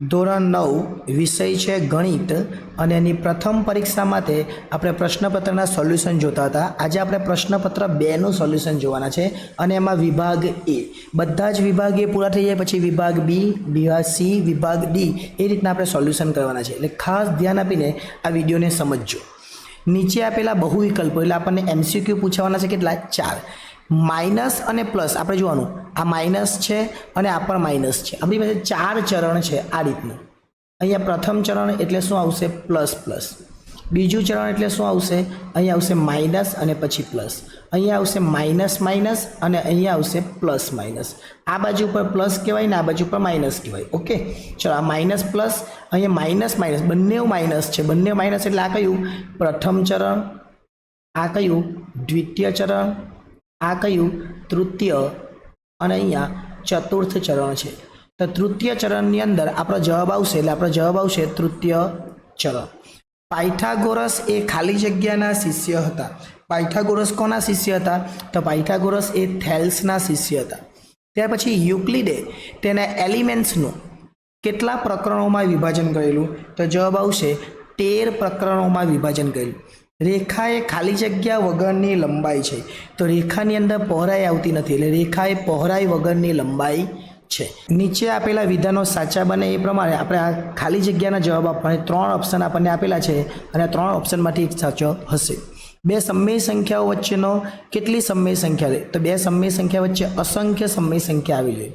ધોરણ નવ, વિષય છે ગણિત અને એની પ્રથમ પરીક્ષા માટે આપણે પ્રશ્નપત્રના સોલ્યુશન જોતા હતા. આજે આપણે પ્રશ્નપત્ર બેનું સોલ્યુશન જોવાના છે અને એમાં વિભાગ એ. બધા જ વિભાગ એ પૂરા થઈ જાય પછી વિભાગ બી, વિભાગ સી, વિભાગ ડી એ રીતના આપણે સોલ્યુશન કરવાના છે. એટલે ખાસ ધ્યાન આપીને આ વિડીયોને સમજજો. નીચે આપેલા બહુ વિકલ્પો એટલે આપણને એમસીક્યુ પૂછવાના છે કેટલા? ચાર. માઇનસ અને પ્લસ. આપણે જોવાનું. આ માઇનસ છે અને આ પણ માઇનસ છે. આપણી પાસે ચાર ચરણ છે આ રીતનું. અહીંયા પ્રથમ ચરણ એટલે શું આવશે? પ્લસ પ્લસ બીજું ચરણ એટલે શું આવશે? અહીંયા આવશે માઇનસ અને પછી પ્લસ અહીંયા આવશે માઇનસ માઇનસ અને અહીંયા આવશે પ્લસ માઇનસ આ બાજુ પર પ્લસ કહેવાય ને આ બાજુ પર માઇનસ કહેવાય. ઓકે ચલો, આ માઇનસ પ્લસ અહીંયા માઇનસ માઇનસ બંને માઇનસ છે. બંને માઇનસ એટલે આ કયું? પ્રથમ ચરણ, આ કયું? દ્વિતીય ચરણ, આ કયું? તૃતીય અને અહીંયા ચતુર્થ ચરણ છે. તો તૃતીય ચરણની અંદર આપણો જવાબ આવશે, એટલે આપણો જવાબ આવશે તૃતીય ચરણ. પાયથાગોરસ એ ખાલી જગ્યાના શિષ્ય હતા. પાયથાગોરસ કોના શિષ્ય હતા? તો પાયથાગોરસ એ થેલ્સના શિષ્ય હતા. ત્યાર પછી યુક્લિડે તેના એલિમેન્ટ્સનું કેટલા પ્રકરણોમાં વિભાજન કરેલું? તો જવાબ આવશે તેર પ્રકરણોમાં વિભાજન કરેલું. રેખા એ ખાલી જગ્યા વગરની લંબાઈ છે. તો રેખાની અંદર પહોળાઈ આવતી નથી એટલે રેખા એ પહોળાઈ વગરની લંબાઈ છે. નીચે આપેલા વિધાનો સાચા બને એ પ્રમાણે આપણે આ ખાલી જગ્યાના જવાબ આપવાના ત્રણ ઓપ્શન આપણને આપેલા છે અને ત્રણ ઓપ્શનમાંથી એક સાચો હશે. બે સમય સંખ્યાઓ વચ્ચેનો કેટલી સમય સંખ્યા લે? તો બે સમય સંખ્યા વચ્ચે અસંખ્ય સમય સંખ્યા આવી જોઈએ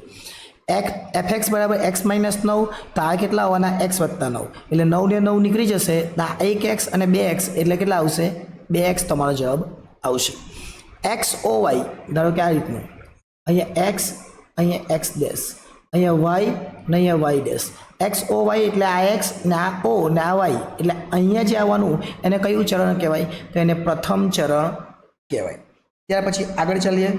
એક્સ, એફ એક્સ બરાબર એક્સ માઇનસ નવ, તો આ કેટલા આવવાના? એક્સ વત્તા નવ. એટલે નવ ને નવ નીકળી જશે, તો આ એક એક્સ અને બે એક્સ એટલે કેટલા આવશે? બે એક્સ તમારો જવાબ આવશે. એક્સ ઓ વાય, ધારો કે આ રીતનું. અહીંયા એક્સ અહીંયા એક્સ ડેશ. અહીંયા વાય ને અહીંયા Y dash. X O Y એટલે આ એક્સ ને આ ઓ ને આ વાય. એટલે અહીંયા જે આવવાનું, એને કયું ચરણ કહેવાય? તો એને પ્રથમ ચરણ કહેવાય. ત્યાર પછી આગળ ચાલીએ.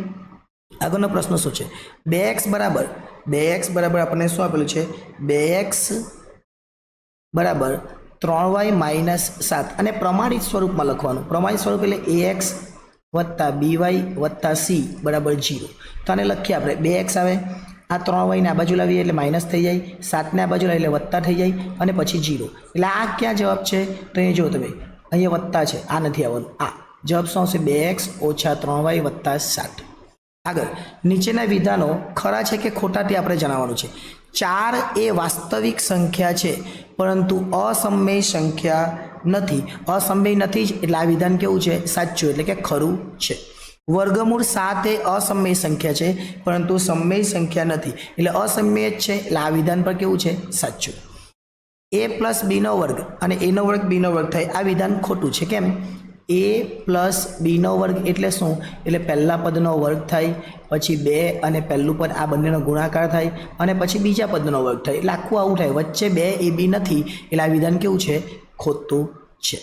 આગળનો પ્રશ્ન શું છે? બે એક્સ બરાબર બે એક્સ બરાબર આપણને શું આપેલું છે? બે એક્સ બરાબર ત્રણ વાય માઇનસ સાત. અને પ્રમાણિત સ્વરૂપમાં લખવાનું. પ્રમાણિત સ્વરૂપ એટલે એ એક્સ વત્તા બી વાય વત્તા સી બરાબર જીરો તો આને લખીએ આપણે. બે એક્સ આવે. આ ત્રણ વાયને આ બાજુ લાવીએ એટલે માઇનસ થઈ જાય. સાતને આ બાજુ લાવીએ એટલે વત્તા થઈ જાય. અને પછી જીરો એટલે આ ક્યાં જવાબ છે? તો અહીંયા જુઓ તમે. અહીંયા વત્તા છે. આ નથી આવવાનું. આ. જવાબ શું આવશે? બે એક્સ ઓછા ત્રણ વાય વત્તા સાત. આગળ. નીચેના વિધાનો ખરા છે કે ખોટા તે આપણે જણાવવાનું છે. ચાર એ વાસ્તવિક સંખ્યા છે, પરંતુ અસમય સંખ્યા નથી. અસમય નથી જ એટલે આ વિધાન કેવું છે? સાચું એટલે કે ખરું છે. વર્ગમૂળ સાત એ અસમય સંખ્યા છે, પરંતુ સમય સંખ્યા નથી. એટલે અસમય જ છે, એટલે આ વિધાન પર કેવું છે? સાચું. એ પ્લસ બીનો વર્ગ અને એનો વર્ગ બીનો વર્ગ થાય, આ વિધાન ખોટું છે. કેમ? એ પ્લસ બીનો વર્ગ એટલે શું? એટલે પહેલાં પદનો વર્ગ થાય, પછી બે અને પહેલું પદ, આ બંનેનો ગુણાકાર થાય અને પછી બીજા પદનો વર્ગ થાય. એટલે આખું આવું થાય. વચ્ચે બે એ બી નથી. એટલે આ વિધાન કેવું છે? ખોટું છે.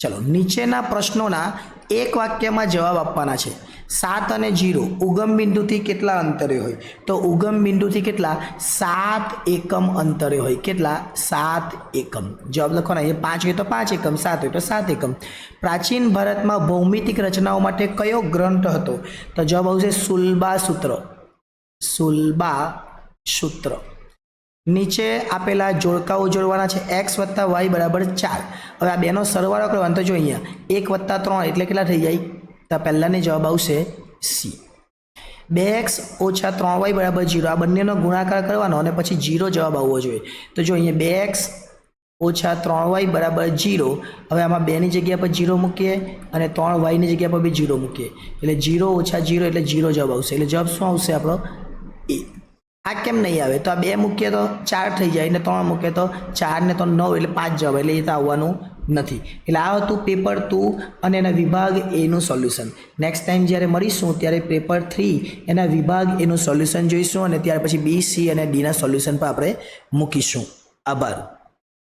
ચલો, નીચેના પ્રશ્નોના એક વાક્યમાં જવાબ આપવાના છે. સાત અને જીરો, ઉગમ બિંદુથી કેટલા અંતરે હોય? તો ઉગમ બિંદુથી કેટલા? સાત એકમ અંતરે હોય. કેટલા? સાત એકમ. જવાબ લખવાના એ પાંચ હોય તો પાંચ એકમ, સાત હોય તો સાત એકમ. પ્રાચીન ભારતમાં ભૌમિતિક રચનાઓ માટે કયો ગ્રંથ હતો? તો જવાબ આવશે સુલબા સૂત્ર. સુલબા સૂત્ર. નીચે આપેલા જોડકાઓ જોડવાના છે. એક્સ વત્તા વાય બરાબર ચાર. હવે આ બેનો સરવાળો કરવાનો તો જો અહીંયા એક વત્તા ત્રણ એટલે કેટલા થઈ જાય? તો પહેલાંની જવાબ આવશે સી બે એક્સ ઓછા ત્રણ વાય બરાબર જીરો. આ બંનેનો ગુણાકાર કરવાનો અને પછી જીરો જવાબ આવવો જોઈએ. તો જો અહીંયા બે એક્સ ઓછા ત્રણ વાય બરાબર જીરો, હવે આમાં બેની જગ્યા પર જીરો મૂકીએ અને ત્રણ વાયની જગ્યા પર બી જીરો મૂકીએ. એટલે જીરો ઓછા જીરો એટલે જીરો જવાબ આવશે. એટલે જવાબ શું આવશે આપણો? એ. આ કેમ નહીં આવે? તો આ બે મૂકીએ તો ચાર થઈ જાય. ને ત્રણ મૂકીએ તો ચાર ને તો નવ, એટલે પાંચ જવાબ. એટલે એ તો આવવાનું નથી. એટલે આ હતું પેપર ટુ અને એના વિભાગ એનું સોલ્યુશન નેક્સ્ટ ટાઈમ જ્યારે મળીશું, ત્યારે પેપર થ્રી એના વિભાગ એનું સોલ્યુશન જોઈશું અને ત્યાર પછી બી સી અને ડીના સોલ્યુશન પર આપણે મૂકીશું. આભાર.